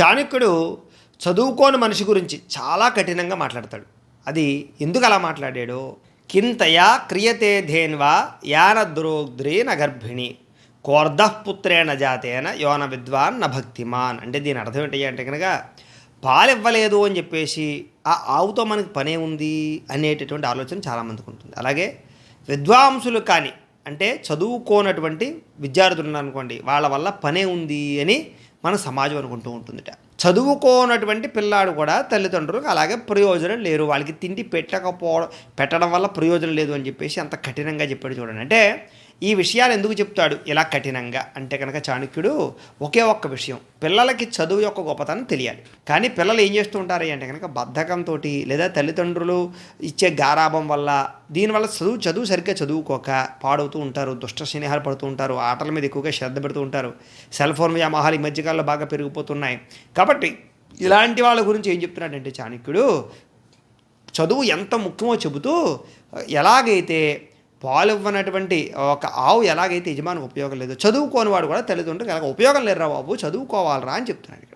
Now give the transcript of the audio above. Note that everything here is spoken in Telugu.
చాణక్యుడు చదువుకోని మనిషి గురించి చాలా కఠినంగా మాట్లాడతాడు. అది ఎందుకు అలా మాట్లాడాడు? కింతయా క్రియతే ధేన్వా యాన ద్రోగ్ద్రీ నగర్భిణి కోర్ధపుత్రేణ జాతేన యోన విద్వాన్ న భక్తిమాన్. అంటే దీని అర్థం ఏంటి అంటే కనుక పాలివ్వలేదు అని చెప్పేసి ఆ ఆవుతో మనకి పనే ఉంది అనేటటువంటి ఆలోచన చాలామందికి ఉంటుంది. అలాగే విద్వాంసులు కానీ అంటే చదువుకోనటువంటి విద్యార్థులు అనుకోండి వాళ్ళ వల్ల పనే ఉంది అని మన సమాజం అనుకుంటూ ఉంటుందిట. చదువుకోనటువంటి పిల్లాడు కూడా తల్లిదండ్రులకు అలాగే ప్రయోజనం లేరు. వాళ్ళకి తిండి పెట్టకపోవడం పెట్టడం వల్ల ప్రయోజనం లేదు అని చెప్పేసి అంత కఠినంగా చెప్పాడు చూడండి. అంటే ఈ విషయాలు ఎందుకు చెప్తాడు? ఇలా కఠినంగా అంటే కనుక చాణక్యుడు ఒకే ఒక్క విషయం. పిల్లలకి చదువు యొక్క గొప్పతనం తెలియాలి. కానీ పిల్లలు ఏం చేస్తూ ఉంటారు అంటే కనుక బద్ధకంతో లేదా తల్లిదండ్రులు ఇచ్చే గారాభం వల్ల దీనివల్ల చదువు చదువు సరిగ్గా చదువుకోక పాడవుతూ ఉంటారు దుష్ట స్నేహాలు పడుతూ ఉంటారు ఆటల మీద ఎక్కువగా శ్రద్ధ పెడుతూ ఉంటారు సెల్ ఫోన్ వ్యామోహాలు ఈ మధ్యకాలంలో బాగా పెరిగిపోతున్నాయి. కాబట్టి ఇలాంటి వాళ్ళ గురించి ఏం చెప్తున్నాడంటే చాణక్యుడు చదువు ఎంత ముఖ్యమో చెబుతూ ఎలాగైతే పాలివ్వనటువంటి ఒక ఆవు ఎలాగైతే యజమాని ఉపయోగం లేదు చదువుకోని వాడు కూడా తల్లిదండ్రులకు ఎలాగ ఉపయోగం లేరురా బాబు చదువుకోవాలరా అని చెప్తున్నాడు.